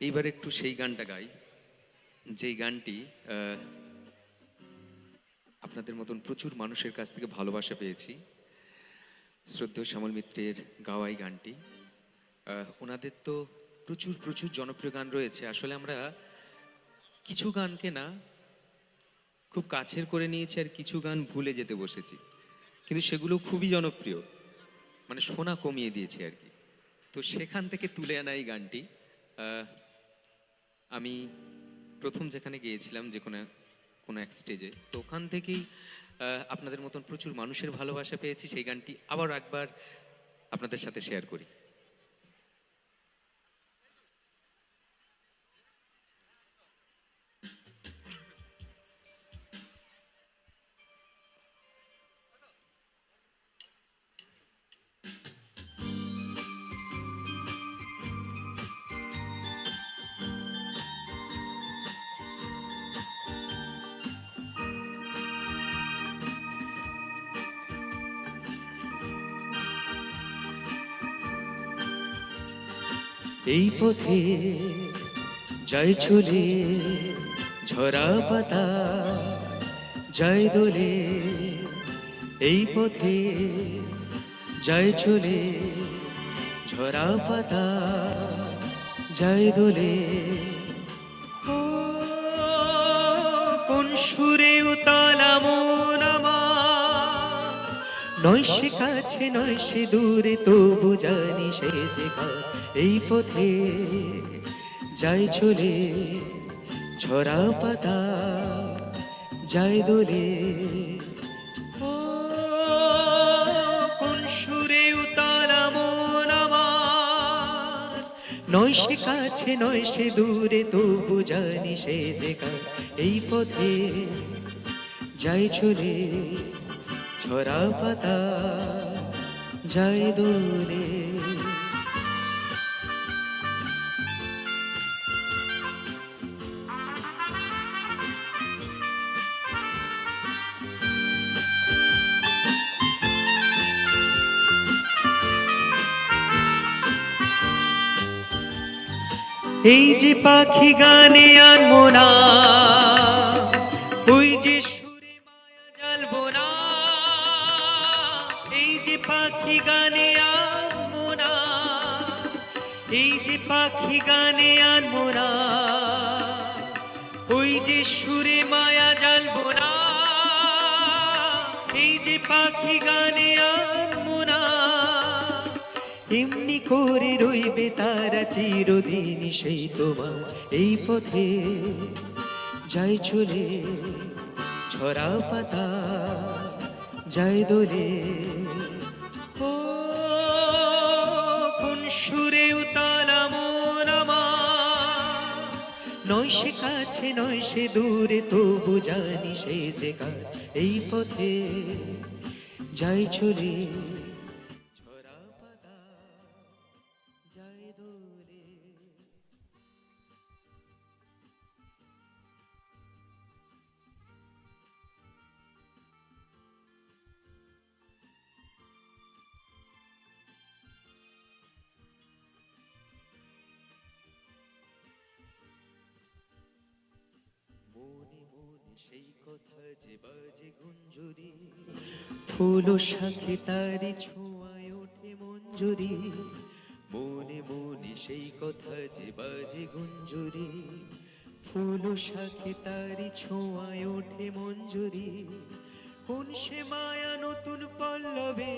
এইবার একটু সেই গানটা গাই, যেই গানটি আপনাদের মতন প্রচুর মানুষের কাছ থেকে ভালোবাসা পেয়েছি। শ্রদ্ধেয় শ্যামল মিত্রের গাওয়াই গানটি। ওনাদের তো প্রচুর প্রচুর জনপ্রিয় গান রয়েছে। আসলে আমরা কিছু গানকে না খুব কাছের করে নিয়েছি আর কিছু গান ভুলে যেতে বসেছি। কিন্তু সেগুলো খুবই জনপ্রিয়। মানে সোনা কমিয়ে দিয়েছি আর কি। তো সেখান থেকে তুলে আনা এই গানটি। আমি প্রথম যেখানে গিয়েছিলাম যে কোনো কোনো এক স্টেজে তো ওখান থেকেই আপনাদের মতন প্রচুর মানুষের ভালোবাসা পেয়েছি। সেই গানটি আবার একবার আপনাদের সাথে শেয়ার করি। এই পথে যাই চলে ঝরা পাতা যাই দোলে। এই পথে যাই চলে ঝরা পাতা যাই দোলে। নয় সে কাছে, নয় সে দূরে, তবু জানি সে যে। এই পথে যাই চলে, ছড়া পাতা যাই দোলে নয় সে কাছে, নয় সে দূরে, তবু জানি সে যে। এই পথে যাই চলে ছড়া পাতা যাই দোলে এই যে পাখি গানে আনব পাখি গানে আনব না ওই যে সুরে মায়া জ্বালবো না এই যে পাখি গানে আনব না এমনি করে রইবে তারা চিরদিন সেই তোমার এই পথে। যাই চলে ছড়া পাতা যাই দোলে নয় সে কাছে, নয় সে দূরে, তবু জানি সে যে কাজ এই পথে যাই চলে। সেই কথা যে বাজে গুঞ্জরি। ফুল শাখে তারি ছোঁয়ায় ওঠে মঞ্জুরি। মনে মনে সেই কথা যে বাজে গুঞ্জরি। ফুল শাখে তারি ছোঁয়ায় ওঠে মঞ্জুরি। কোন সে মায়া নতুন পল্লবে?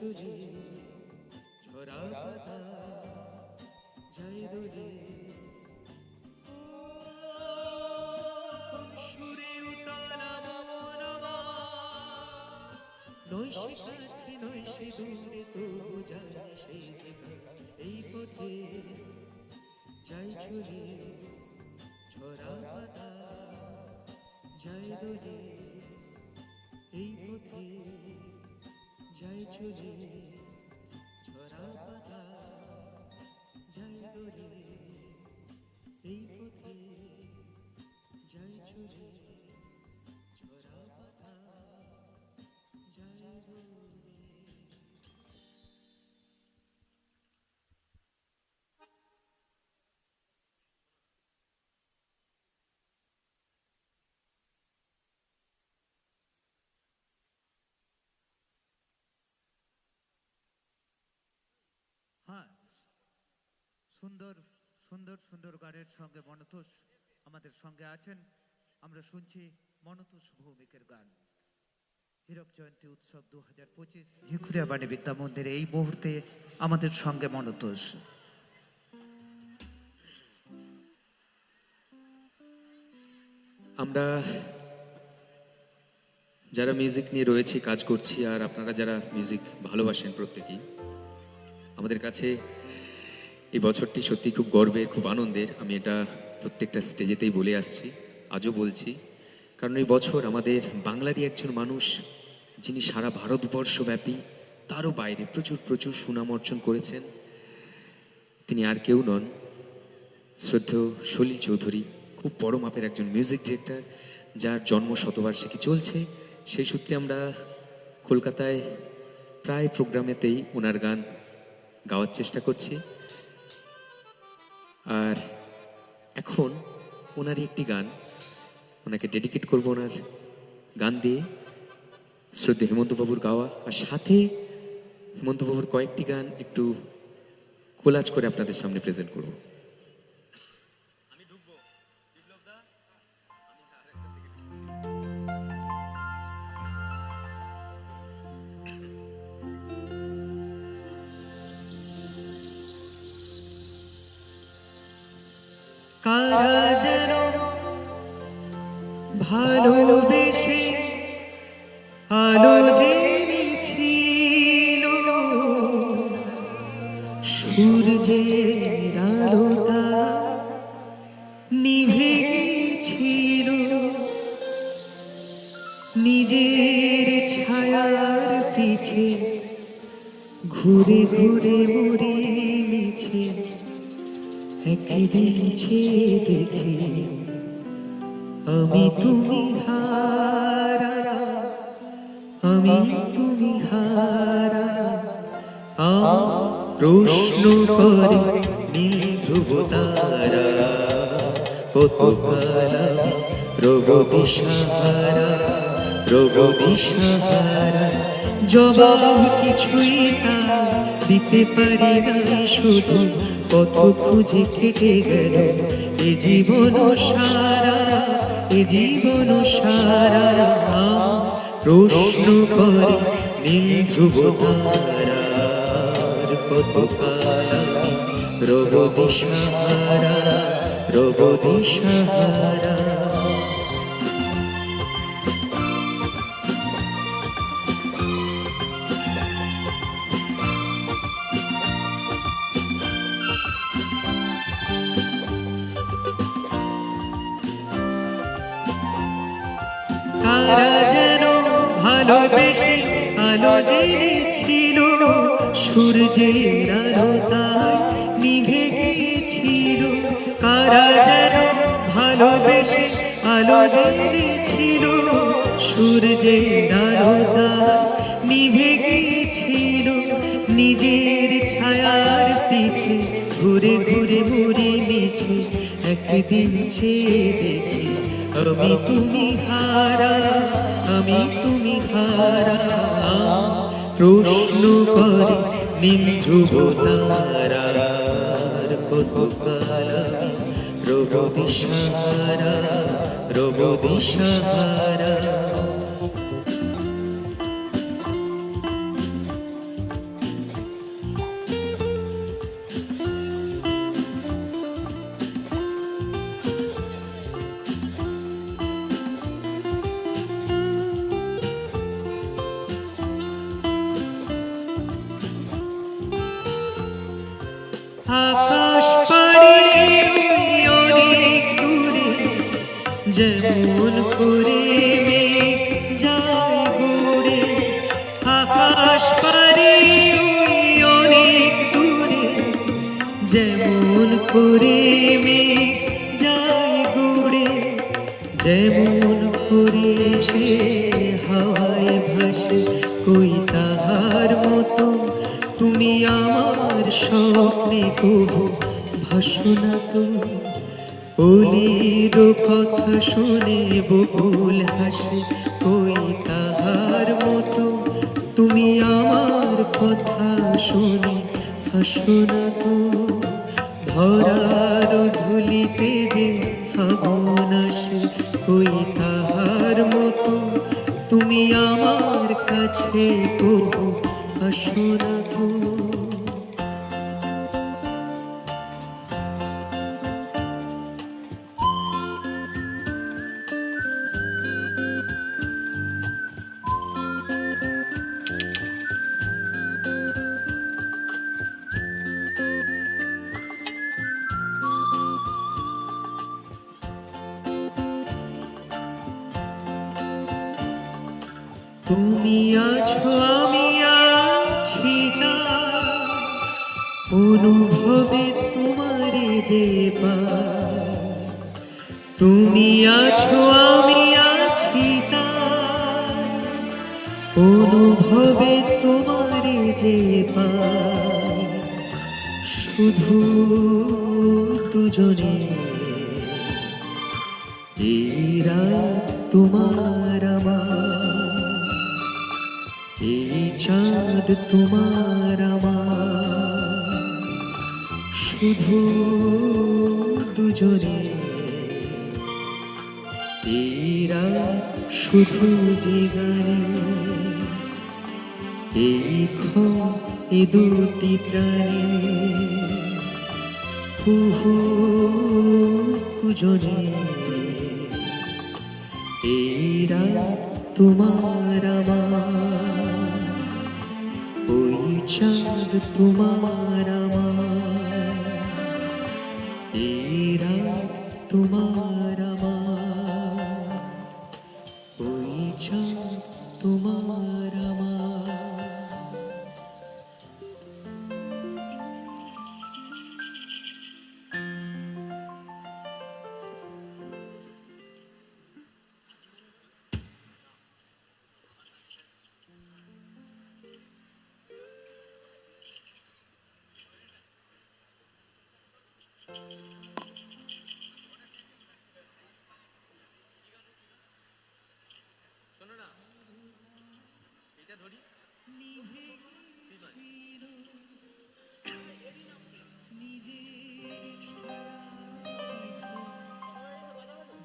চলে ঝরা পাতা দোলে কোন সুরে উতালা মন আমার। নয় কাছে নয় দূরে, তবু জানি সেই যে এই পথে। যাই চলে ঝরা পাতা যাই দোলে এই পথে যাই চলে ছড়া পাতা যাই দোলে এই পথে যাই চলে। সুন্দর সুন্দর সুন্দর গানের সঙ্গে মনতোষ আমাদের সঙ্গে আছেন। আমরা শুনছি মনতোষ ভৌমিকের গান। হীরক জয়ন্তী উৎসব দু হাজার পঁচিশ ঝিকুরিয়া বাণী বিদ্যা মন্দিরে, এই মুহূর্তে আমাদের সঙ্গে মনতোষ। আমরা যারা মিউজিক নিয়ে রয়েছি, কাজ করছি, আর আপনারা যারা মিউজিক ভালোবাসেন প্রত্যেকেই, আমাদের কাছে এই বছরটি সত্যি খুব গর্বের খুব আনন্দের। আমি এটা প্রত্যেকটা স্টেজেতেই বলে আসছি, আজও বলছি। কারণ এই বছর আমাদের বাংলারই একজন মানুষ, যিনি সারা ভারতবর্ষব্যাপী, তারও বাইরে প্রচুর প্রচুর সুনাম অর্জন করেছেন। তিনি আর কেউ নন শ্রদ্ধেয় সলিল চৌধুরী, খুব বড় মাপের একজন মিউজিক ডিরেক্টর, যার জন্ম শতবার্ষিকী চলছে। সেই সূত্রে আমরা কলকাতায় প্রায় প্রোগ্রামেতেই ওনার গান গাওয়ার চেষ্টা করছি। আর এখন ওনারই একটি গান। ওনাকে ডেডিকেট করব ওনার গান দিয়ে। শ্রদ্ধে হেমন্তবাবুর গাওয়া। আর সাথে হেমন্তবাবুর কয়েকটি গান একটু কোলাজ করে আপনাদের সামনে প্রেজেন্ট করব। কারা যেন ভালোবেসে আলো জেনেছিল। সূর্যের আলোতা নিভে নিজের ছায়ার পিছে ঘুরে ঘুরে মরে মিছে একদিন চেয়ে দেখি। আমি তুমি হারা, আমি তুমি হারা। প্রশ্ন করে নীল ধ্রুব তারা কত কালা রব দিশাহারা রব দিশাহারা জবাব কিছুই তা দিতে পারি না শুধু পথ খুঁজে কেটে গেল। এ জীবন সারা, এ জীবন সারা। প্রশ্ন করে নীল ধ্রুব তারার কত তারা যেন ভালোবেসে আলো জেনেছিল, সূর্যের আলো তাই নিভে গিয়েছিল। কারা যেন ভালোবেসে আলো জেনেছিল, সূর্যের আলো তাই নিভে গিয়েছিল। নিজের ছায়ার পিছে ঘুরে ঘুরে মরে মিছে, একদিন চেয়ে দেখি আমি তুমি হারা, আমি তুমি হারা। প্রশ্ন করে নিঞ্জুব তারার কত কালামি রব দিশাহারা রব আকাশ পাড়ি অনেক দূরে, যেমন করে মেঘ যায় ঘুরে যেমন করে সে হাওয়ায় ভাসে, কই তাহার মতো তুমি আমার স্বপ্নে কবু ভাসনা তো। অলির কথা শুনে বকুল হাসে না তো, ধরার ধুলিতে যে আসে কই তাহার মতো তুমি আমার কাছে তো আসো তো অনুভবে তোমারে যে। তুমি আছো, আমি আছি অনুভবে তোমারে যে। শুধু দুজনে তোমার এই চাঁদ তোমার আমার শুধু দুজনে। এই রাত শুধু যে গানে। ক্ষণ এ দুটি প্রাণী। কুহু কুজনে এই রাত তোমার আমার। ওই চাঁদ তোমার আমার। তোমার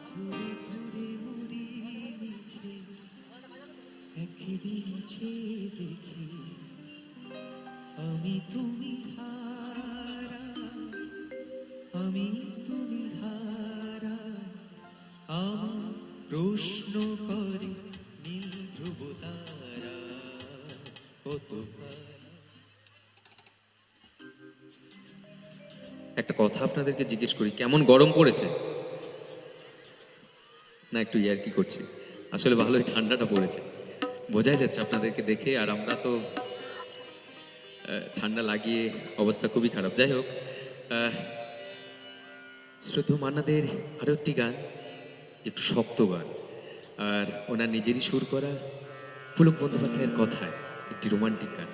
ঘুরে ঘুরে মরি নিচে একদিন দেখি আমি তুমি হারা আমি তুমি হারা একটা কথা আপনাদেরকে জিজ্ঞেস করি, কেমন গরম পড়েছে? না, একটু ইয়ার কি করছি? আসলে ভালোই ঠান্ডাটা পড়েছে। বোঝাই যাচ্ছে আপনাদেরকে দেখে, আর আমরা তো ঠান্ডা লাগিয়ে অবস্থা খুবই খারাপ। যাই হোক শ্রদ্ধ মান্নাদের আরও একটি গান, একটু শক্ত গান। আর ওনার নিজেরই সুর করা পুলক বন্দ্যোপাধ্যায়ের কথায় একটি রোমান্টিক গান।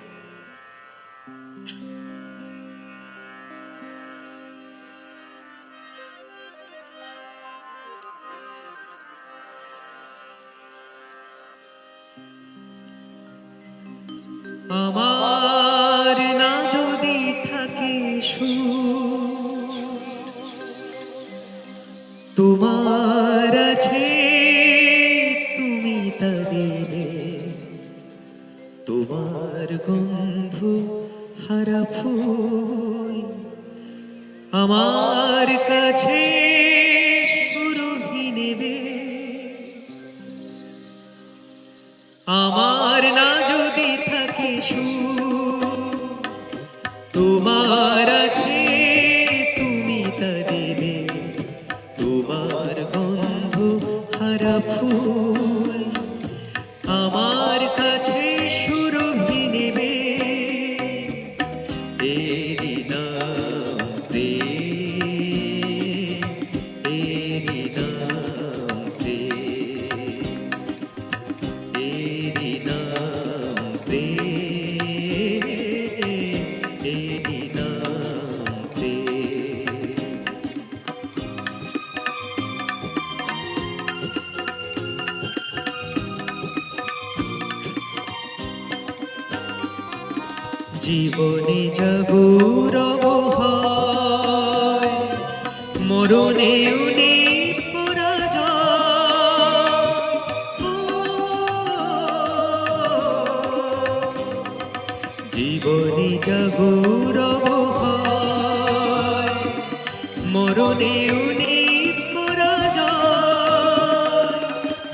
আমার কাছে সুরভি নেবে। আমার না যদি থাকে সুর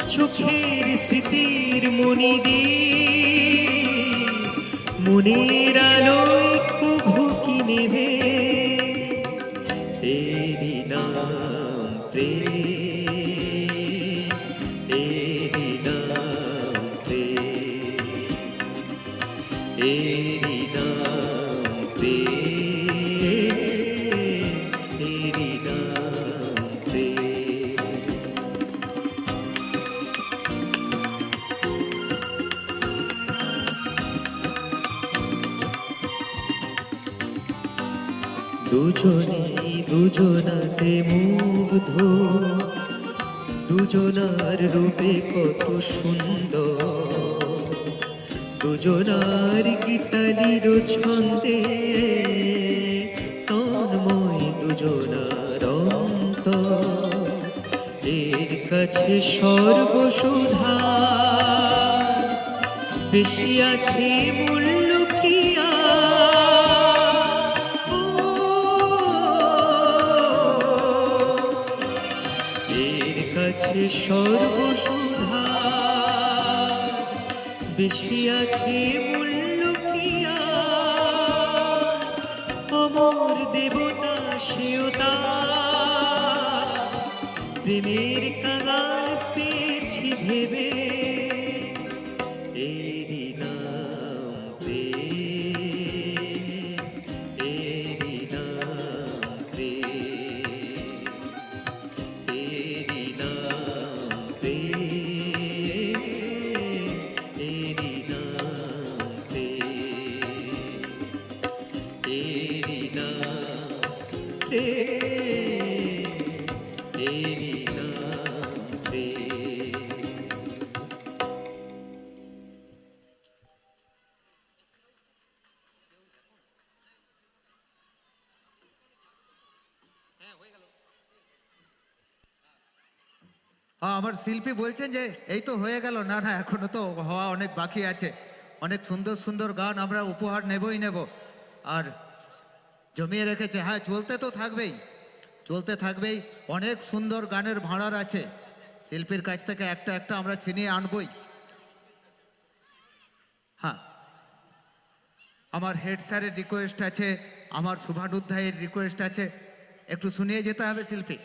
চোখের স্মৃতির মনি দিয়ে মনের আলোয় প্রভু কি নেবে দুজনেই দুজনাতে মুগ্ধ। দুজনার রূপে কত সুন্দর। দুজনার গীতালির ছন্দে তন্ময় দুজনার অন্তর। এর কাছে সর্বসুধা বেশি আছে মূল্য সর্বসুধা বেশি আছে মূল্য অমর দেবতা সেওতা প্রেমের কালার পেয়েছি ভেবে। আমার শিল্পী বলছেন যে, এই তো হয়ে গেল, না না, এখনও তো হওয়া অনেক বাকি আছে। অনেক সুন্দর সুন্দর গান আমরা উপহার নেবই নেব। আর জমিয়ে রেখেছে হ্যাঁ চলতে তো থাকবেই, চলতে থাকবেই। অনেক সুন্দর গানের ভাঁড়ার আছে। শিল্পীর কাছ থেকে একটা একটা আমরা ছিনিয়ে আনবই। হ্যাঁ আমার হেড স্যারের রিকোয়েস্ট আছে, আমার শুভানুধ্যায়ের রিকোয়েস্ট আছে। একটু শুনিয়ে যেতে হবে শিল্পী।